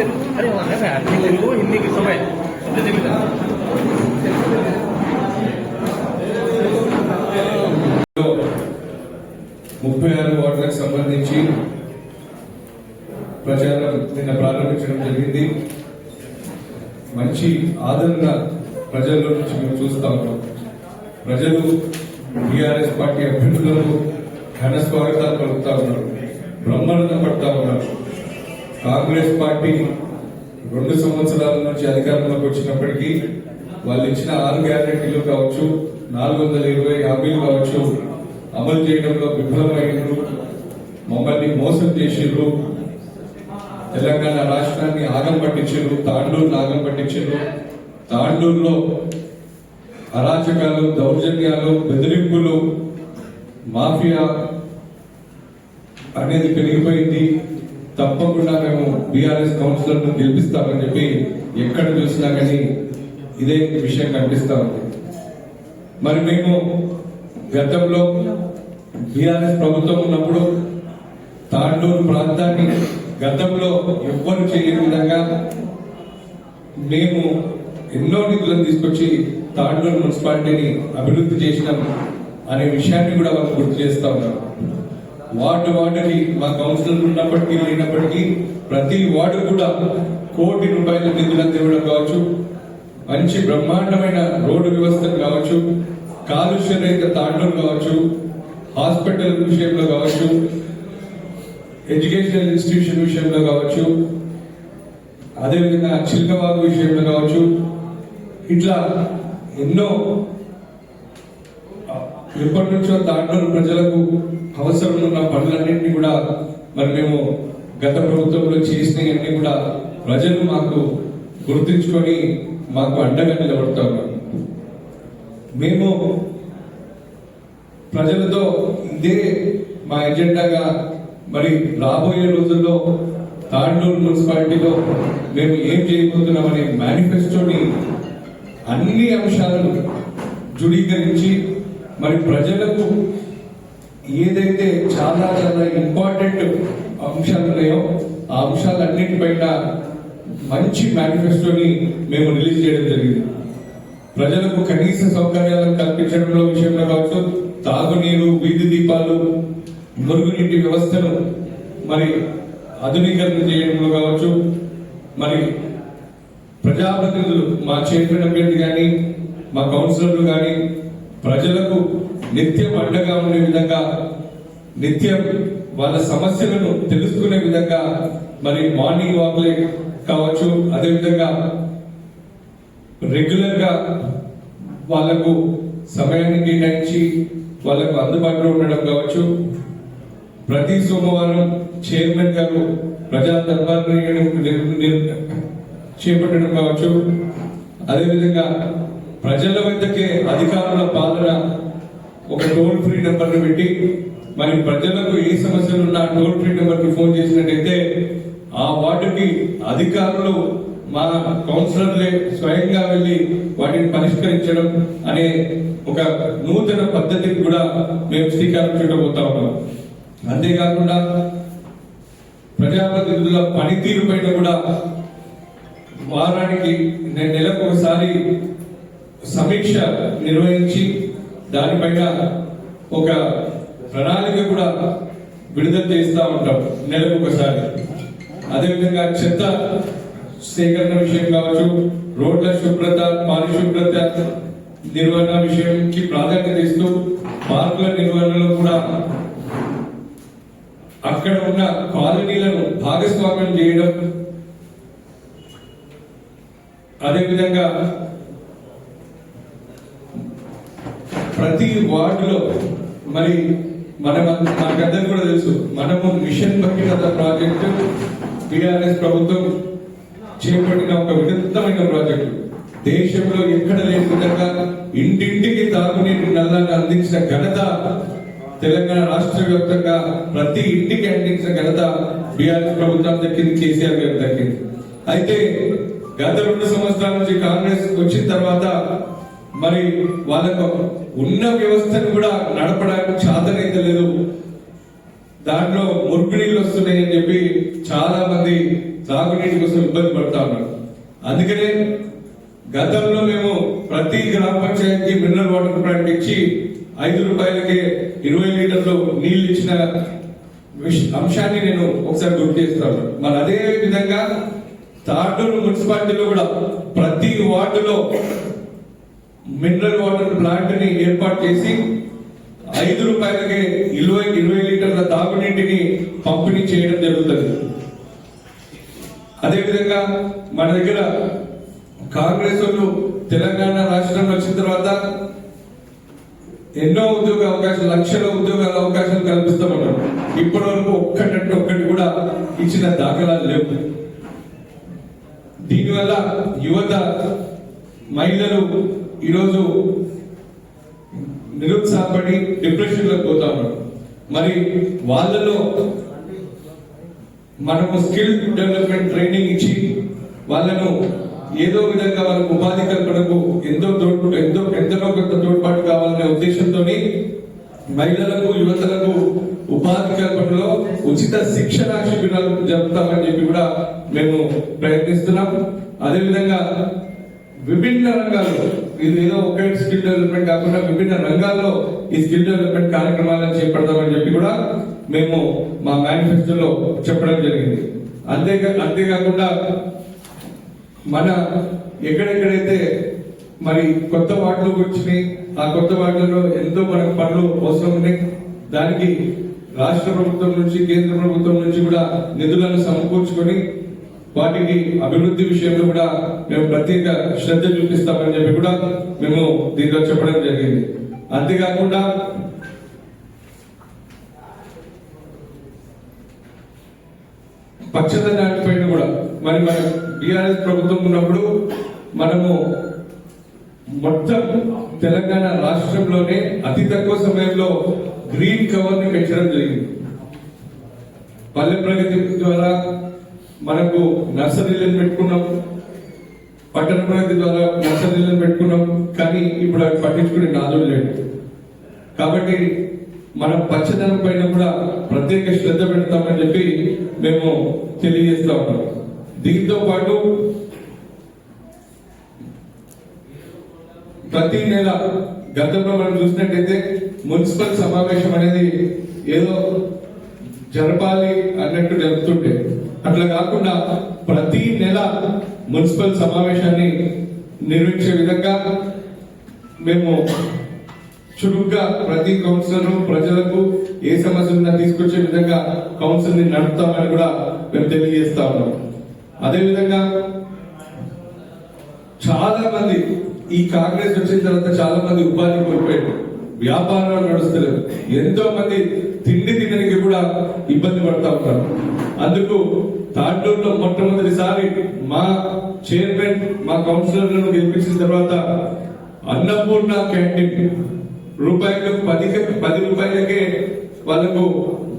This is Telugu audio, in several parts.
తెలుగు హిందీకి ముప్పై ఆరు వార్డులకు సంబంధించి ప్రచారం నిన్న ప్రారంభించడం జరిగింది. మంచి ఆదరణ ప్రజల్లో నుంచి మేము చూస్తా ఉన్నాం. ప్రజలు టీఆర్ఎస్ పార్టీ అభ్యర్థులను ఘన స్వాగతాలు పలుకుతా ఉన్నారు. బ్రహ్మాండం పడతా ఉన్నారు. కాంగ్రెస్ పార్టీ రెండు సంవత్సరాల నుంచి అధికారంలోకి వచ్చినప్పటికీ వాళ్ళు ఇచ్చిన ఆరు గ్యారెంటీలు కావచ్చు నాలుగు వందల ఇరవై హామీలు కావచ్చు అమలు చేయడంలో విఫలమైనరు మమ్మల్ని మోసం చేసిర్రు తెలంగాణ రాష్ట్రాన్ని ఆగం పట్టించారు తాండూరు ఆగం పట్టించారు తాండూరులో అరాచకాలు దౌర్జన్యాలు బెదిరింపులు మాఫియా అనేది పెరిగిపోయింది. తప్పకుండా మేము బీఆర్ఎస్ కౌన్సిలర్ గెలిపిస్తామని చెప్పి ఎక్కడ చూసినా కానీ ఇదే విషయం కనిపిస్తా ఉంది. మరి మేము గతంలో బీఆర్ఎస్ ప్రభుత్వం ఉన్నప్పుడు తాండూరు ప్రాంతాన్ని గతంలో ఎవ్వరు చేయని విధంగా మేము ఎన్నో నిధులను తీసుకొచ్చి తాండూరు మున్సిపాలిటీని అభివృద్ధి చేసినాం అనే విషయాన్ని కూడా వాళ్ళు గుర్తు చేస్తా ఉన్నారు వార్డు వార్డుకి మా కౌన్సిలర్ ఉన్నప్పటికీ లేనప్పటికీ ప్రతి వార్డు కూడా కోటి రూపాయల నిధులు ఇవ్వడం కావచ్చు మంచి బ్రహ్మాండమైన రోడ్డు వ్యవస్థను కావచ్చు కాలుష్య రహిత తాండం కావచ్చు హాస్పిటల్ విషయంలో కావచ్చు ఎడ్యుకేషనల్ ఇన్స్టిట్యూషన్ విషయంలో కావచ్చు అదేవిధంగా చిల్కబాబు విషయంలో కావచ్చు ఇట్లా ఎన్నో ఎప్పటి నుంచో తాండూరు ప్రజలకు అవసరం ఉన్న పనులన్నింటినీ కూడా మరి మేము గత ప్రభుత్వంలో చేసినవన్నీ కూడా ప్రజలు మాకు గుర్తించుకొని మాకు అండగా నిలబడతా ఉన్నాం మేము ప్రజలతో ఇదే మా ఎజెండాగా మరి రాబోయే రోజుల్లో తాండూరు మున్సిపాలిటీలో మేము ఏం చేయబోతున్నామనే మేనిఫెస్టోని అన్ని అంశాలను జుడీకరించి మరి ప్రజలకు ఏదైతే చాలా చాలా ఇంపార్టెంట్ అంశాలు ఉన్నాయో ఆ అంశాలన్నిటిపైన మంచి మేనిఫెస్టోని మేము రిలీజ్ చేయడం జరిగింది. ప్రజలకు కనీస సౌకర్యాలను కల్పించడంలో విషయంలో కావచ్చు తాగునీరు వీధి దీపాలు మురుగునీటి వ్యవస్థను మరి ఆధునీకరణ చేయడంలో కావచ్చు మరి ప్రజాప్రతినిధులు మా చైర్మన్ అభ్యర్థి కానీ మా కౌన్సిలర్లు కానీ ప్రజలకు నిత్యం అండగా ఉండే విధంగా నిత్యం వాళ్ళ సమస్యలను తెలుసుకునే విధంగా మరి మార్నింగ్ వాక్లే కావచ్చు అదేవిధంగా రెగ్యులర్గా వాళ్ళకు సమయాన్ని కేటాయించి వాళ్ళకు అందుబాటులో ఉండడం కావచ్చు. ప్రతి సోమవారం చైర్మన్ గారు ప్రజా దర్బార్ చేపట్టడం కావచ్చు. అదేవిధంగా ప్రజల వద్దకే అధికారుల పాలన ఒక టోల్ ఫ్రీ నెంబర్ పెట్టి మరి ప్రజలకు ఏ సమస్యలు ఉన్నా టోల్ ఫ్రీ నెంబర్కి ఫోన్ చేసినట్టయితే ఆ వార్డుకి అధికారులు మా కౌన్సిలర్లే స్వయంగా వెళ్ళి వాటిని పరిష్కరించడం అనే ఒక నూతన పద్ధతికి కూడా మేము శ్రీకారం చుట్టబోతా ఉన్నాం. అంతేకాకుండా ప్రజాప్రతినిధుల పనితీరు పైన కూడా వారానికి నెలకు ఒకసారి సమీక్ష నిర్వహించి దానిపైన ఒక ప్రణాళిక కూడా విడుదల చేస్తూ ఉంటాం నెలకు ఒకసారి. అదేవిధంగా చెత్త సేకరణ విషయం కావచ్చు రోడ్ల శుభ్రత పారిశుభ్రత నిర్వహణ విషయంకి ప్రాధాన్యత ఇస్తూ పార్కుల నిర్వహణలో కూడా అక్కడ ఉన్న కాలనీలను భాగస్వామ్యం చేయడం అదేవిధంగా ప్రతి వార్డులో మరి మన మనకందరికి కూడా తెలుసు మనము మిషన్ భగీరథ ప్రాజెక్టు బీఆర్ఎస్ ప్రభుత్వం చేపట్టిన ఒక వినూత్నమైన ప్రాజెక్టు. దేశంలో ఎక్కడ లేని విధంగా ఇంటింటికి తాగునీటి నల్లాన్ని అందించిన ఘనత తెలంగాణ రాష్ట్ర వ్యాప్తంగా ప్రతి ఇంటికి అందించిన ఘనత బీఆర్ఎస్ ప్రభుత్వం దక్కింది కేసీఆర్ గారు దక్కింది. అయితే గత రెండు సంవత్సరాల నుంచి కాంగ్రెస్ వచ్చిన తర్వాత మరి వాళ్ళకు ఉన్న వ్యవస్థను కూడా నడపడానికి చాతనైతే లేదు. దాంట్లో మురుగు నీళ్ళు వస్తున్నాయని చెప్పి చాలా మంది తాగునీటి కోసం ఇబ్బంది పడతా ఉన్నారు. అందుకనే గతంలో మేము ప్రతి గ్రామ పంచాయతీ మినరల్ వాటర్ ప్లాంట్ ఇచ్చి ఐదు రూపాయలకి ఇరవై లీటర్లు నీళ్ళు ఇచ్చిన అంశాన్ని నేను ఒకసారి గుర్తు చేస్తాను మరి అదే విధంగా తాటూరు మున్సిపాలిటీలో కూడా ప్రతి వార్డులో మినరల్ వాటర్ ప్లాంట్ని ఏర్పాటు చేసి ఐదు రూపాయలకే ఇరవై ఇరవై లీటర్ల తాగునీటిని పంపిణీ చేయడం జరుగుతుంది. అదేవిధంగా మన దగ్గర కాంగ్రెస్ వాళ్ళు తెలంగాణ రాష్ట్రంలో వచ్చిన తర్వాత ఎన్నో ఉద్యోగ అవకాశాలు లక్షల ఉద్యోగాల అవకాశాలు కల్పిస్తామన్నారు. ఇప్పటి వరకు ఒక్కటంటే ఒక్కటి కూడా ఇచ్చిన దాఖలాలు లేవు. దీనివల్ల యువత మహిళలు ఈరోజు నిరుత్సాహపడి డిప్రెషన్లోకి పోతా ఉన్నారు మరి వాళ్ళలో మనము స్కిల్ డెవలప్మెంట్ ట్రైనింగ్ ఇచ్చి వాళ్ళను ఏదో విధంగా వాళ్ళకు ఉపాధి కల్పనకు ఎంతో తోడ్పు ఎంతో ఎంతనో కొంత తోడ్పాటు కావాలనే ఉద్దేశంతో మహిళలకు యువతలకు ఉపాధి కల్పనలో ఉచిత శిక్షణ శిబిరాలు జరుపుతామని చెప్పి కూడా మేము ప్రయత్నిస్తున్నాం. అదేవిధంగా విభిన్న రంగాల్లో ఇది ఏదో ఒకే స్కిల్ డెవలప్మెంట్ కాకుండా విభిన్న రంగాల్లో ఈ స్కిల్ డెవలప్మెంట్ కార్యక్రమాలను చేపడతామని చెప్పి కూడా మేము మా మేనిఫెస్టోలో చెప్పడం జరిగింది. అంతే అంతేకాకుండా మన ఎక్కడెక్కడైతే మరి కొత్త వార్డులు వచ్చినాయి ఆ కొత్త వాటిలో ఎంతో మనకు పనులు అవసరం ఉన్నాయి. దానికి రాష్ట్ర ప్రభుత్వం నుంచి కేంద్ర ప్రభుత్వం నుంచి కూడా నిధులను సమకూర్చుకొని వాటికి అభివృద్ధి విషయంలో కూడా మేము ప్రత్యేక శ్రద్ధ చూపిస్తామని చెప్పి కూడా మేము దీంట్లో చెప్పడం జరిగింది. అంతేకాకుండా పచ్చదనాన్ని పైన కూడా మరి మన బీఆర్ఎస్ ప్రభుత్వం ఉన్నప్పుడు మనము మొత్తం తెలంగాణ రాష్ట్రంలోనే అతి తక్కువ సమయంలో గ్రీన్ కవర్ని పెంచడం జరిగింది. పల్లె ప్రగతి ద్వారా మనకు నర్సరీలను పెట్టుకున్నాం. పట్టణ ప్రగతి ద్వారా నర్సరీలను పెట్టుకున్నాం. కానీ ఇప్పుడు అవి పట్టించుకునే నాదులు లేదు కాబట్టి మనం పచ్చదనం పైన కూడా ప్రత్యేక శ్రద్ధ పెడతామని చెప్పి మేము తెలియజేస్తా ఉన్నాం. దీంతో పాటు ప్రతి నెల గతంలో మనం చూసినట్టయితే మున్సిపల్ సమావేశం అనేది ఏదో జరపాలి అన్నట్టు జరుపుతుంటే అట్లా కాకుండా ప్రతి నెల మున్సిపల్ సమావేశాన్ని నిర్వహించే విధంగా మేము చురుగ్గా ప్రతి కౌన్సిలర్ ప్రజలకు ఏ సమస్య ఉన్నా తీసుకొచ్చే విధంగా కౌన్సిల్ని నడుపుతామని కూడా మేము తెలియజేస్తా ఉన్నాం. అదేవిధంగా చాలా మంది ఈ కాంగ్రెస్ వచ్చిన తర్వాత చాలా మంది ఉపాధి కోల్పోయారు. వ్యాపారాలు నడుస్తలేదు ఎంతో మంది తిండి తినడానికి ఇబ్బంది పడతా ఉంటారు. అందుకు తాండూరులో మొట్టమొదటిసారి మా చైర్మన్ మా కౌన్సిలర్లను గెలిపించిన తర్వాత అన్నపూర్ణ క్యాంటీన్. రూపాయలు పది పది రూపాయలకే వాళ్ళకు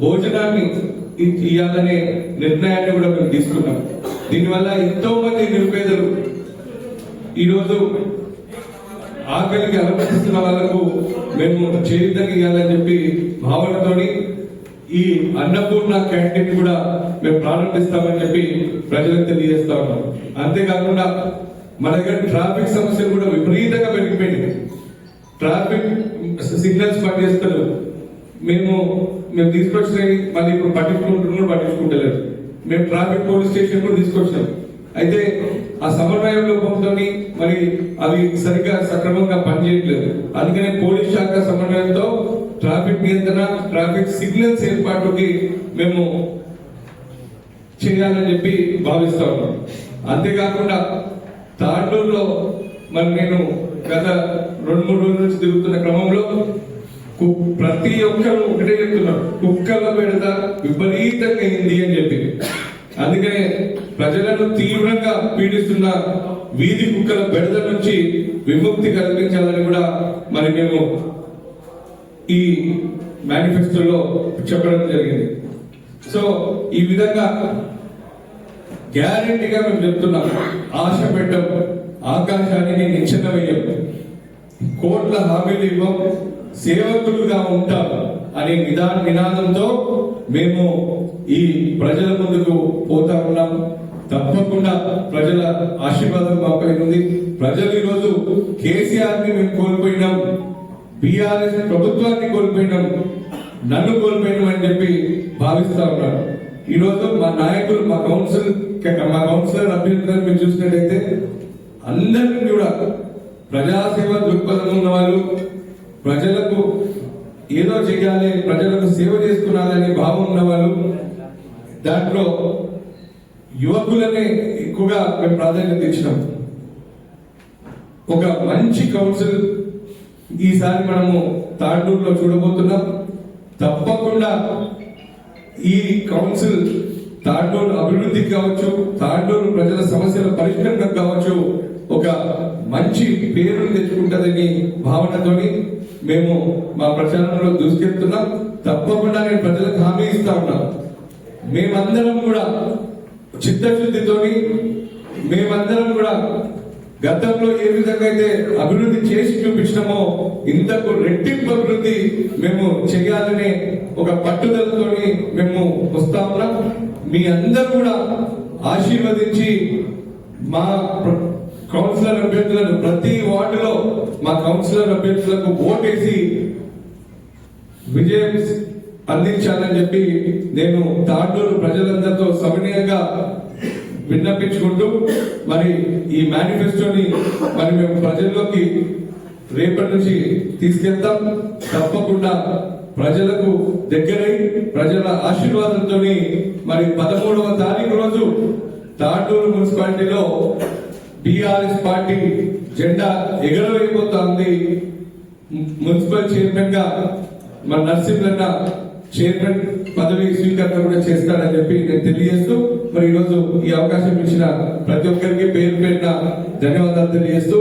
భోజనాన్ని ఇవ్వాలనే నిర్ణయాన్ని కూడా మేము తీసుకున్నాం. దీనివల్ల ఎంతో మంది నిరుపేదలు ఈరోజు ఆకలికి అనుమతిస్తున్న వాళ్ళకు మేము చేరితని ఇవ్వాలని చెప్పి భావనతోని ఈ అన్నపూర్ణ క్యాంటీన్ కూడా మేము ప్రారంభిస్తామని చెప్పి ప్రజలకు తెలియజేస్తా ఉన్నాం. అంతేకాకుండా మన దగ్గర ట్రాఫిక్ సమస్యలు కూడా విపరీతంగా పెరిగిపోయింది ట్రాఫిక్ సిగ్నల్స్ పనిచేస్తారు మేము మేము తీసుకొచ్చినవి మళ్ళీ ఇప్పుడు పట్టించుకుంటున్నారు పట్టించుకుంటలేదు మేము ట్రాఫిక్ పోలీస్ స్టేషన్ కూడా తీసుకొచ్చినాం. అయితే ఆ సమన్వయం లోపంతో మరి అవి సరిగ్గా సక్రమంగా పనిచేయట్లేదు. అందుకనే పోలీస్ శాఖ సమన్వయంతో ట్రాఫిక్ నియంత్రణ ట్రాఫిక్ సిగ్నల్స్ ఏర్పాటుకి మేము చేయాలని చెప్పి భావిస్తా ఉన్నాం. అంతేకాకుండా తాండూరులో మరి నేను గత రెండు మూడు రోజుల నుంచి తిరుగుతున్న క్రమంలో కు- ప్రతి ఒక్కరు ఒకటే చెప్తున్నారు కుక్కల పెడత విపరీతంగా అయింది అని చెప్పి. అందుకనే ప్రజలను తీవ్రంగా పీడిస్తున్న వీధి కుక్కల బెడద నుంచి విముక్తి కల్పించాలని కూడా మరి మేము ఈ మేనిఫెస్టోలో చెప్పడం జరిగింది. సో ఈ విధంగా గ్యారెంటీగా మేము చెప్తున్నాం. ఆశ పెట్టం. ఆకాశానికి నిచ్చెన వేయం కోట్ల హామీలు ఇవ్వం. సేవకులుగా ఉంటాం అనే నిదా నినాదంతో మేము ఈ ప్రజల ముందుకు పోతా ఉన్నాం. తప్పకుండా ప్రజల ఆశీర్వాదం మాపై ఉంది ప్రజలు ఈరోజు కేసీఆర్ని మేము కోల్పోయినాం. బీఆర్ఎస్ ప్రభుత్వాన్ని కోల్పోయినాం నన్ను కోల్పోయినాం అని చెప్పి భావిస్తా ఉన్నారు. ఈ రోజు మా నాయకులు మా కౌన్సిల్ మా కౌన్సిలర్ అభ్యర్థులను మీరు చూసినట్టయితే అందరినీ కూడా ప్రజాసేవ దృక్పథం ఉన్న వాళ్ళు ప్రజలకు ఏదో చేయాలి ప్రజలకు సేవ చేసుకున్నారనే భావం ఉన్న వాళ్ళు దాంట్లో యువకులనే ఎక్కువగా మేము ప్రాధాన్యత ఇచ్చినాం. ఒక మంచి కౌన్సిల్ ఈసారి మనము తాండూరులో చూడబోతున్నాం. తప్పకుండా ఈ కౌన్సిల్ తాండూరు అభివృద్ధికి కావచ్చు తాండూరు ప్రజల సమస్యల పరిష్కారం కావచ్చు ఒక మంచి పేరు తెచ్చుకుంటుందని భావనతోని మేము మా ప్రచారంలో దూసుకెళ్తున్నాం. తప్పకుండా నేను ప్రజలకు హామీ ఇస్తా ఉన్నాం. మేమందరం కూడా చిత్తశుద్ధితోని మేమందరం కూడా గతంలో ఏ విధంగా అయితే అభివృద్ధి చేసి చూపించినామో ఇంతకు రెట్టింపు అభివృద్ధి మేము చేయాలనే ఒక పట్టుదలతో మేము వస్తా ఉన్నాం. మీ అందరూ కూడా ఆశీర్వదించి మా ప్ర- కౌన్సిలర్ అభ్యర్థులను ప్రతి వార్డులో మా కౌన్సిలర్ అభ్యర్థులకు ఓటేసి విజయం అందించాలని చెప్పి నేను తాండూరు ప్రజలందరితో సమనీయంగా విన్నపించుకుంటూ మరి ఈ మేనిఫెస్టోని మరి మేము ప్రజల్లోకి రేపటి నుంచి తీసుకెళ్తాం. తప్పకుండా ప్రజలకు దగ్గరై ప్రజల ఆశీర్వాదంతో మరి పదమూడవ తారీఖు రోజు తాండూరు మున్సిపాలిటీలో బీఆర్ఎస్ పార్టీ జెండా ఎగరవేయబోతోంది. మున్సిపల్ చైర్మన్గా మన నరసింహన్న చైర్మన్ పదవి స్వీకరణ కూడా చేస్తాడని చెప్పి నేను తెలియజేస్తూ మరి ఈరోజు ఈ అవకాశం ఇచ్చిన ప్రతి ఒక్కరికి పేరు పేరున ధన్యవాదాలు తెలియజేస్తూ